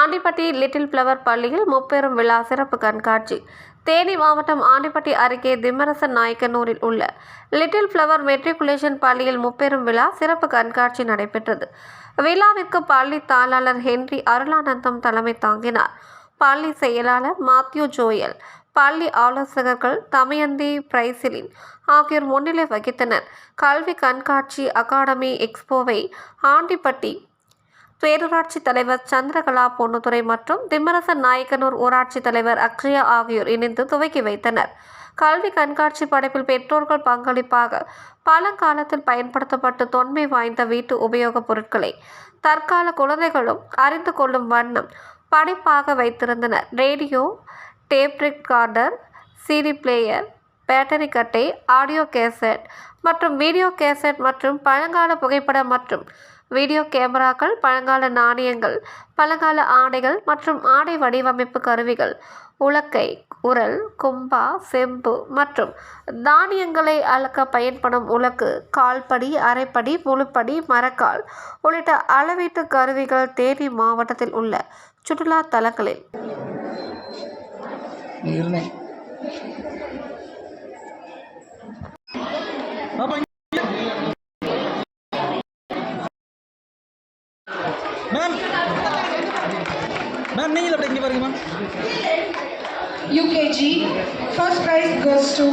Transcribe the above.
Andipatti little flower பள்ளியில் முப்பெரும் விழா சிறப்பு கண்காட்சி. தேனி மாவட்டம் ஆண்டிப்பட்டி அருகே திம்மரசன் நாயக்கனூரில் உள்ள லிட்டில் ஃப்ளவர் மெட்ரிகுலேஷன் பள்ளியில் முப்பெரும் விழா சிறப்பு கண்காட்சி நடைபெற்றது. விழாவிற்கு பள்ளி தாளாளர் ஹென்றி அருளானந்தம் தலைமை தாங்கினார். பள்ளி செயலாளர் மாத்யூ ஜோயல் பள்ளி ஆலோசகர்கள் தமயந்தி பிரைசிலின் ஆகியோர் முன்னிலை வகித்தனர். கல்வி கண்காட்சி அகாடமி எக்ஸ்போவை ஆண்டிப்பட்டி பேரூராட்சி தலைவர் சந்திரகலா பொன்னுத்துறை மற்றும் திம்மரசன் நாயக்கனூர் ஊராட்சி தலைவர் அக்ஷயா ஆகியோர் இணைந்து துவக்கி வைத்தனர். கல்வி கண்காட்சி படைப்பில் பெற்றோர்கள் பங்களிப்பாக பழங்காலத்தில் பயன்படுத்தப்பட்டு தொன்மை வாய்ந்த வீட்டு உபயோகப் பொருட்களை தற்கால குழந்தைகளும் அறிந்து கொள்ளும் வண்ணம் படைப்பாக வைத்திருந்தனர். Radio tape recorder CD player battery கட்டை ஆடியோ கேசட் மற்றும் வீடியோ கேசட் மற்றும் பழங்கால புகைப்படம் மற்றும் வீடியோ கேமராக்கள் பழங்கால நாணயங்கள் பழங்கால ஆடைகள் மற்றும் ஆடை வடிவமைப்பு கருவிகள் உலக்கை உரல் கும்பா செம்பு மற்றும் தானியங்களை அளக்க பயன்படும் உலக்கு கால்படி அரைப்படி முழுப்படி மரக்கால் உள்ளிட்ட அளவீட்டு கருவிகள் தேனி மாவட்டத்தில் உள்ள சுற்றுலா தலங்களில். மேம் மேம் நீங்களும் அப்படி இங்கே பாருங்க ma'am UKG. First prize goes to